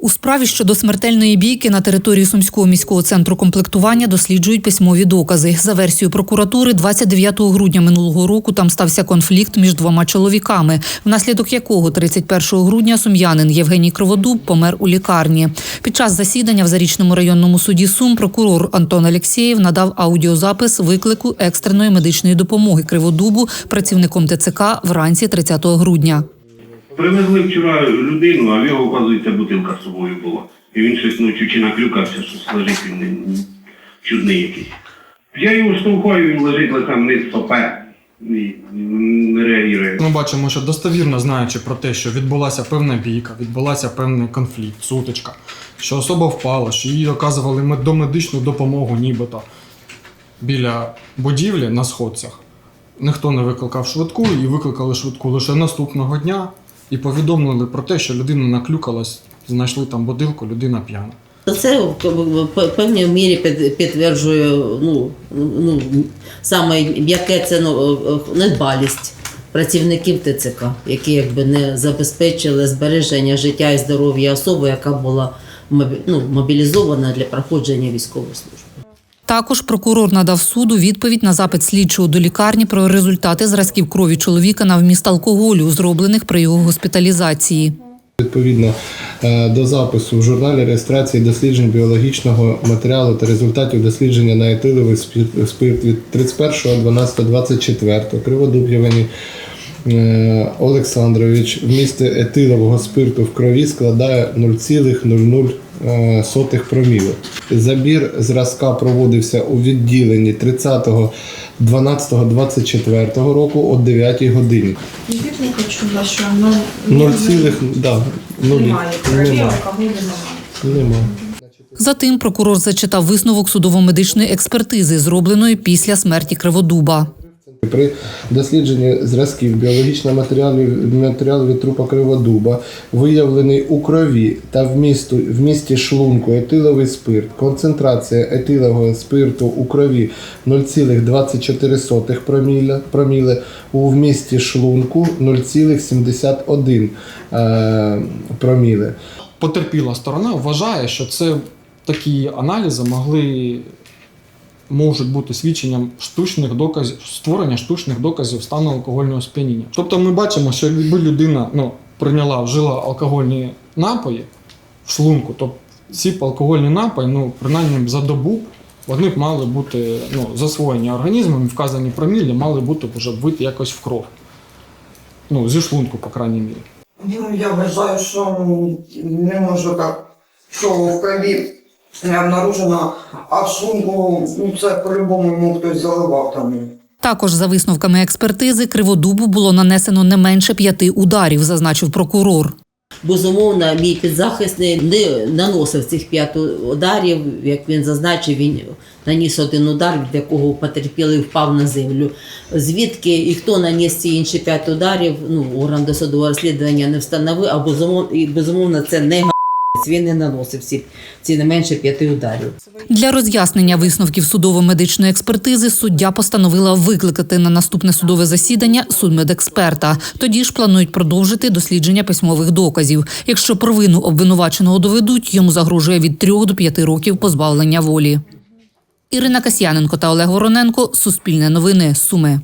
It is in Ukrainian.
У справі щодо смертельної бійки на території Сумського міського центру комплектування досліджують письмові докази. За версією прокуратури, 29 грудня минулого року там стався конфлікт між двома чоловіками, внаслідок якого 31 грудня сум'янин Євгеній Криводуб помер у лікарні. Під час засідання в Зарічному районному суді Сум прокурор Антон Алєксєєв надав аудіозапис виклику екстреної медичної допомоги Криводубу працівником ТЦК вранці 30 грудня. Привезли вчора людину, а в його, оказується, бутилка з собою була. І він щось ночі чи наклюкався, що лежить він чудний якийсь. Я його штовхаю, він лежить лицем вниз, сопе не реагує. Ми бачимо, що достовірно знаючи про те, що відбулася певна бійка, відбулася певний конфлікт, сутичка, що особа впала, що їй оказували мед- домедичну допомогу, нібито біля будівлі на сходцях. Ніхто не викликав швидку і викликали швидку лише наступного дня і повідомили про те, що людина наклюкалась, знайшли там будилку, людина п'яна. Це в певній мірі під- підтверджує ну, ну, саме яке це ну, недбалість працівників ТЦК, які якби не забезпечили збереження життя і здоров'я особи, яка була ну, мобілізована для проходження військової служби. Також прокурор надав суду відповідь на запит слідчого до лікарні про результати зразків крові чоловіка на вміст алкоголю, зроблених при його госпіталізації. Відповідно е, до запису в журналі реєстрації досліджень біологічного матеріалу та результатів дослідження на етиловий спирт від 31.12.24 Криводуб Євгеній Олександрович вміст етилового спирту в крові складає 0,00 е, сотих проміли. Забір зразка проводився у відділенні 30.12.24 року о 9 годині. Відповідника чула, що ну, 0, да, нулі. немає крові, Нема. немає. Затим прокурор зачитав висновок судово-медичної експертизи, зробленої після смерті Криводуба. При дослідженні зразків біологічного матеріалу, матеріалу від трупа криводуба виявлений у крові та в, місту, в місті шлунку етиловий спирт. Концентрація етилового спирту у крові 0,24 проміля, проміли, у вмісті шлунку 0,71 е, проміли. Потерпіла сторона вважає, що це такі аналізи могли можуть бути свідченням штучних доказів, створення штучних доказів стану алкогольного сп'яніння. Тобто ми бачимо, що якби людина ну, прийняла, вжила алкогольні напої в шлунку, то ці алкогольні напої, ну, принаймні за добу, вони б мали бути ну, засвоєні організмом, вказані промілі мали бути вже вбити якось в кров. Ну, зі шлунку, по крайній мірі. Ну, я вважаю, що не можу так, що в крові не обнаружено, а в шлунку ну, це по-любому йому хтось заливав там. Також за висновками експертизи Криводубу було нанесено не менше п'яти ударів, зазначив прокурор. Безумовно, мій підзахисний не наносив цих п'ять ударів. Як він зазначив, він наніс один удар, від якого потерпілий впав на землю. Звідки і хто наніс ці інші п'ять ударів, ну орган досудового розслідування не встановив, а безумовно, і безумовно це не. Він не наносив ці, ці не менше п'яти ударів. Для роз'яснення висновків судово-медичної експертизи суддя постановила викликати на наступне судове засідання судмедексперта. Тоді ж планують продовжити дослідження письмових доказів. Якщо провину обвинуваченого доведуть, йому загрожує від 3 до 5 років позбавлення волі. Ірина Касьяненко та Олег Вороненко. Суспільне новини. Суми.